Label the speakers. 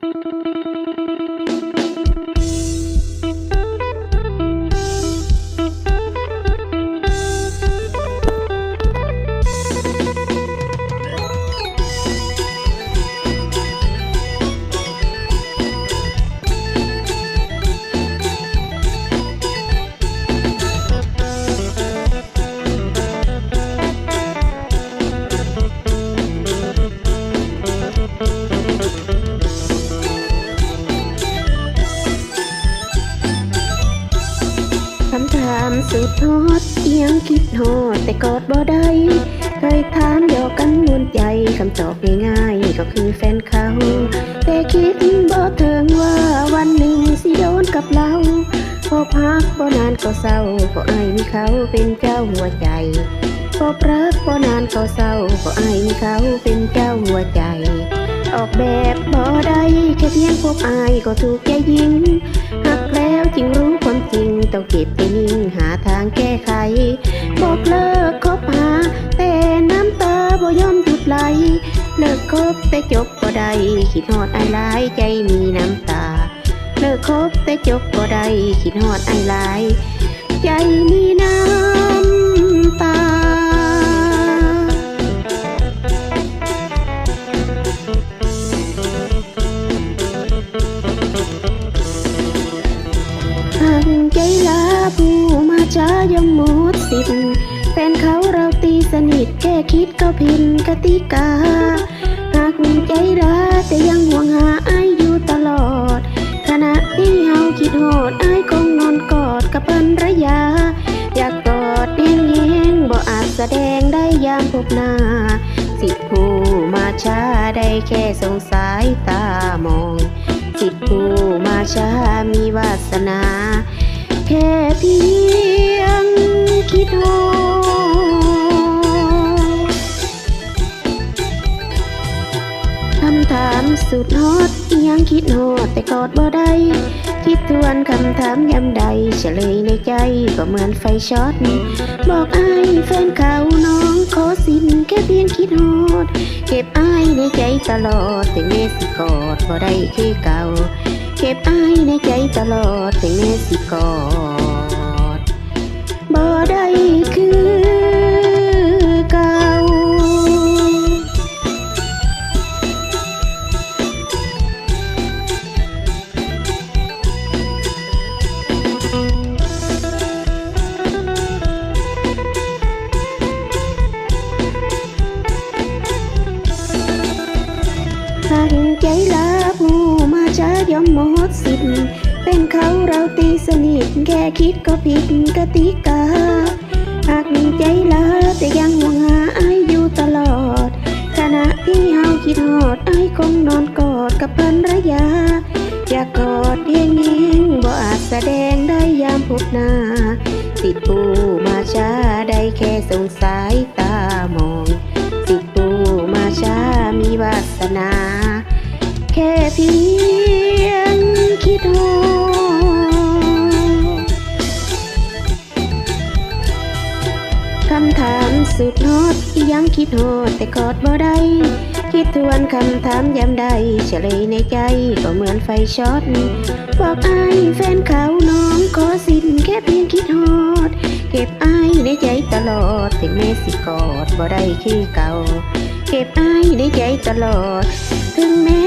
Speaker 1: thank you. สุดฮอตเอียงคิดฮอดแต่กอดบ่ได้เคยถามหยอกันมวนใจคำตอบง่ายๆก็คือแฟนเขาแต่คิดบ่ถึงว่าวันหนึ่งสิโดนกับเราพอพักบ่นานก็เศร้าก็อายมีเขาเป็นเจ้าหัวใจพอรักบ่นานก็เศร้าก็อายมีเขาเป็นเจ้าหัวใจออกแบบบ่ได้แค่เพียงพบอายก็ถูกใจยิงหักแล้วจึงรู้ จริงต้องเก็บไปนิ่งหาทางแก้ไข บอกเลิกคบหา แต่น้ำตาบ่ยอมหยุดไหล เลิกคบแต่จบก็ได้คิดฮอดอายหลายใจมีน้ำตา เลิกคบแต่จบก็ได้คิดฮอดอายหลายใจมีน้ำ มาช้ายมหมดสิทธิ์แฟนเขาเราตีสนิทแค่คิดก็ผิดกติกา หากมีใจร้าแต่ยังห่วงหาอายอยู่ตลอด ขณะที่เฮาคิดโหดอายคงนอนกอดกับภรรยา อยากกอดแห้งๆบ่อาจแสดงได้ยามพบหน้าสิทธิผู้มาช้าได้แค่สงสายตามองสิทธิผู้มาช้ามีวาสนาแค่พียงคิ ดโหคำถามสุดฮอตยังคิดโหดแต่กอดบ่ได้คิดทวนคำถามย้ำใดเฉลยในใจก็เหมือนไฟช็อต บอกอายแฟนเขาน้องขอสิ้นแค่เพียงคิดโหดเก็บอายในใจตลอดถึงแม่สิกอดบ่ได้คือเก่า เก็บอายในใจตลอดถึงแม่สิกอด ทางใจลาผู้มาช้ายอมหมดสิทธิ์เป็นเขาเราตีสนิทแค่คิดก็ผิดกติกา หากีใจลาแต่ยังห่วงหาอายอยู่ตลอด ขณะที่เฮาคิดหอดอายคงนอนกอดกับภรรยา อยากกอดเองเองบ่อาจแสดงได้ยามพบหน้าสิทธิผู้มาช้าได้แค่สงสายตามองสิทธิผู้มาช้ามีวาสนา เพียงคิดโหคำถามสุดฮอตยังคิดโหดแต่กอดบ่ได้คิดทวนคำถามย้ำใดเฉลยในใจก็เหมือนไฟช็อตบอกอายแฟนเขาน้องขอสิ้นแค่เพียงคิดฮอด เก็บอายในใจตลอดถึงแม่สิกอดบ่ได้คือเก่า เก็บอายในใจตลอด ถึงแม่